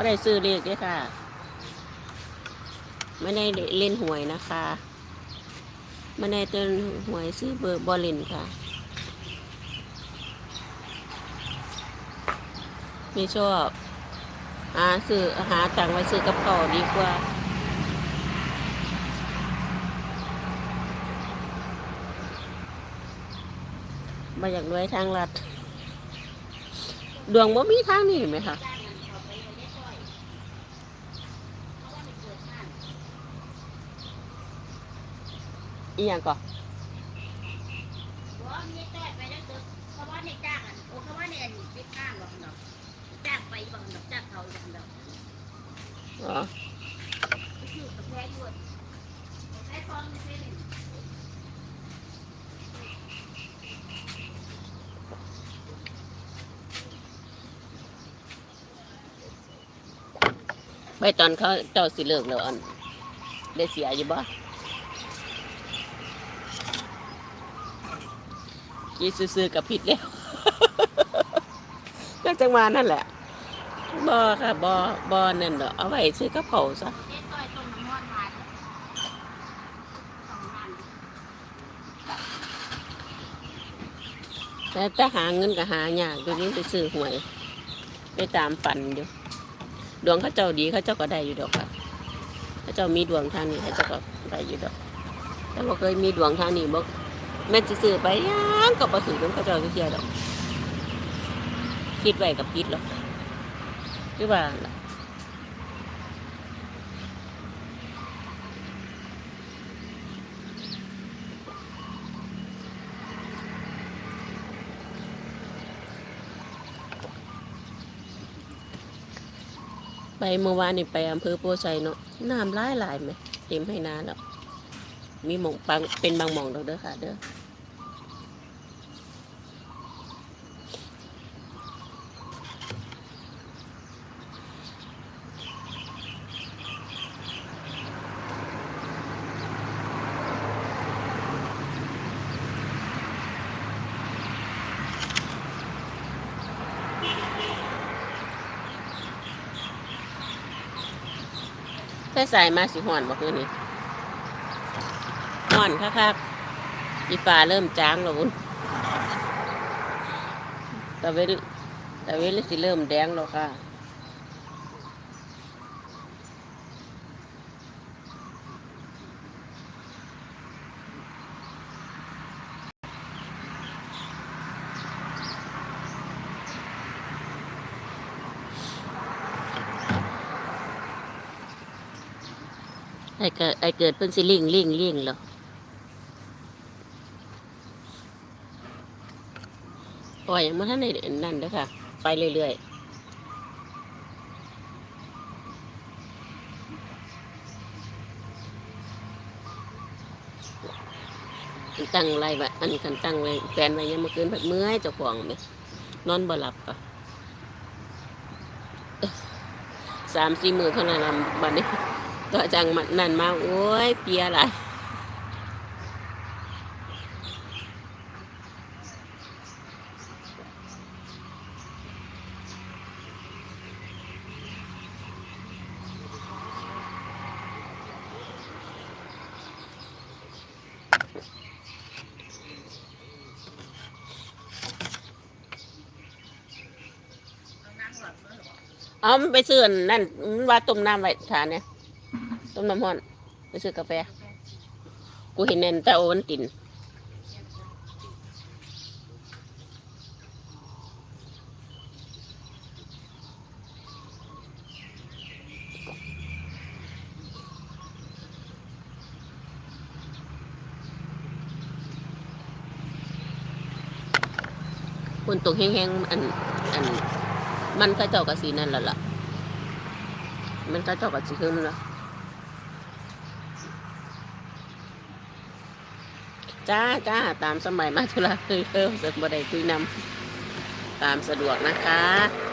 ไม่ได้ซื้อเลขด้วยค่ะ ไม่ได้เล่นหวยนะคะไม่ได้เต้นหวยซื้อเบอร์บอลลินค่ะ ไม่ชอบหาซื้อหาตังค์ไว้ซื้อกับข้าดีกว่ามาอยากรวยทางรัฐดวงบ่มีทางนี้ไหมคะ อีหยังก่อนว่ามีต้อยไปแล้วตึกเขาว่าในจ้างอะโอ้เขาว่าในอันนี้ไปข้างหรอกดอกจ้างไปบางดอกจ้างเขาอย่างดอกอ๋อไปซื้อกาแฟอยู่ใช้ฟองในเซเว่นไปตอนเขาเจ้าสิเลิกแล้วอันได้เสียอยู่บ่ กี่ซื้อๆกับผิดแล้วก็จังมานั่นแหละบ่ค่ะบ่บ่นั่นดอกเอาไว้ซื้อกับเขาวซะเจ๊ต้อยต้มน้ำมันมาสองพันแต่ถ้าหาเงินก็หายากอยู่นี่ไปซื้อหวย ไปตามฝันอยู่ดวงเขาเจ้าดีเขาเจ้าก็ได้อยู่ดอกค่ะเขาเจ้ามีดวงทางนี้เขาเจ้าก็ได้อยู่ดอกแต่บ่เคยมีดวงทางนี้บ่ แม่นสิซื้อไปยังก็บ่ซื้อนํเขาเจ้าเสียดอกคิดไว้กับคิดหรอกคือว่าไปเมื่อวานนี่ไปอำเภอโพไซเนาะน้ำร้ายหลายไหมเต็มให้นาแล้ว มีหมองบางเป็นบางหมองดอกเด้อค่ะ เด้อใส่สายมาสิหอนบ่คืนนี้ ห่อนคักๆอีฟ้าเริ่มจางแล้วคุณตะเวนตะเวนสิเริ่มแดงแล้วค่ะไอ้เกิดไอ้เกิดเพิ่นสิลิงลิงลิงแล้ว ปล่อยยังมาท่านในนั่นเด้อค่ะ ไปเรื่อยๆตั้งไรแบบอันกันตั้งไว้แฟนไว้ยังมื่อคืนแบบเมื่อยเจ้าของไหมนอนบ่หลับปะสามสี่มือเท่านั้นละบัดนี้ต่อจังมันนั่นมาโอ้ยเปียหลาย เอามันไปซื้อนั่นมันว่าต้มน้ำไว้ทานเนี่ยต้มน้ำร้อน ไปซื้อกาแฟ กูเห็นเน้นแต่โอวันตินคนตกแห้งๆอันอัน มันก็เจ้ากับสีนั่นแหละล่ะ มันก็เจ้ากับสีขึ้นละจ้าจ้าตามสมัยมาธุราคือเพิ่มเสร็จบ่ได้คุยนำตามสะดวกนะคะ